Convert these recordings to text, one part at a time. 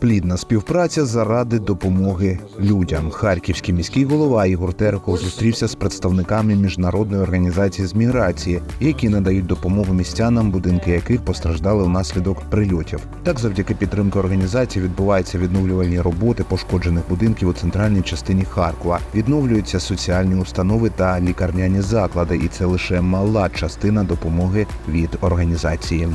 плідна співпраця заради допомоги людям. Харківський міський голова Ігор Терехов зустрівся з представниками міжнародної організації з міграції, які надають допомогу містянам, будинки яких постраждали внаслідок прильотів. Так, завдяки підтримки організації відбуваються відновлювальні роботи пошкоджених будинків у центральній частині Харкова. Відновлюються соціальні установи та лікарняні заклади, і це лише мала частина допомоги від організації.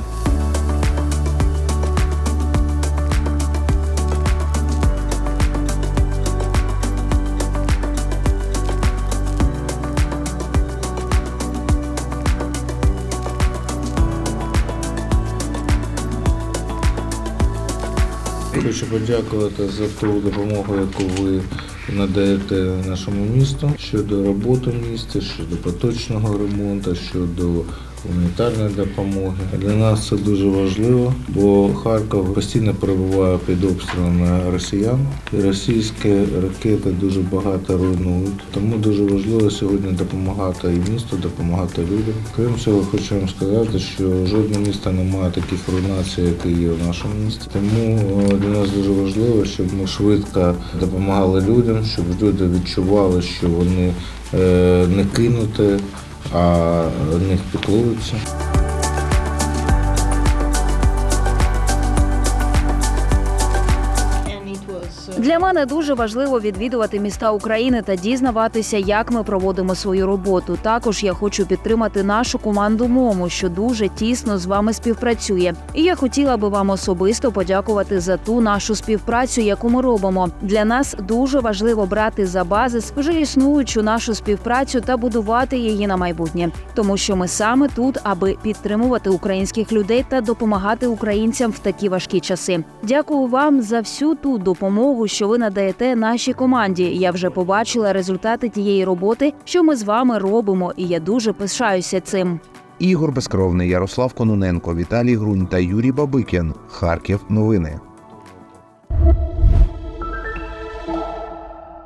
Хочу подякувати за ту допомогу, яку ви надаєте нашому місту щодо роботи міста, щодо поточного ремонту, щодо гуманітарної допомоги. Для нас це дуже важливо, бо Харків постійно перебуває під обстрілами росіян. І російські ракети дуже багато руйнують. Тому дуже важливо сьогодні допомагати і місту, допомагати людям. Крім цього, хочу вам сказати, що жодне місто не має таких руйнацій, які є в нашому місті. Тому е, для нас дуже важливо, щоб ми швидко допомагали людям, щоб люди відчували, що вони е, не кинуті, а них піклуються. Для мене дуже важливо відвідувати міста України та дізнаватися, як ми проводимо свою роботу. Також я хочу підтримати нашу команду МОМУ, що дуже тісно з вами співпрацює. І я хотіла би вам особисто подякувати за ту нашу співпрацю, яку ми робимо. Для нас дуже важливо брати за базис вже існуючу нашу співпрацю та будувати її на майбутнє, тому що ми саме тут, аби підтримувати українських людей та допомагати українцям в такі важкі часи. Дякую вам за всю ту що ви надаєте нашій команді. Я вже побачила результати тієї роботи, що ми з вами робимо, і я дуже пишаюся цим. Ігор Безкровний, Ярослав Кононенко, Віталій Грунь та Юрій Бабикін. Харків. Новини.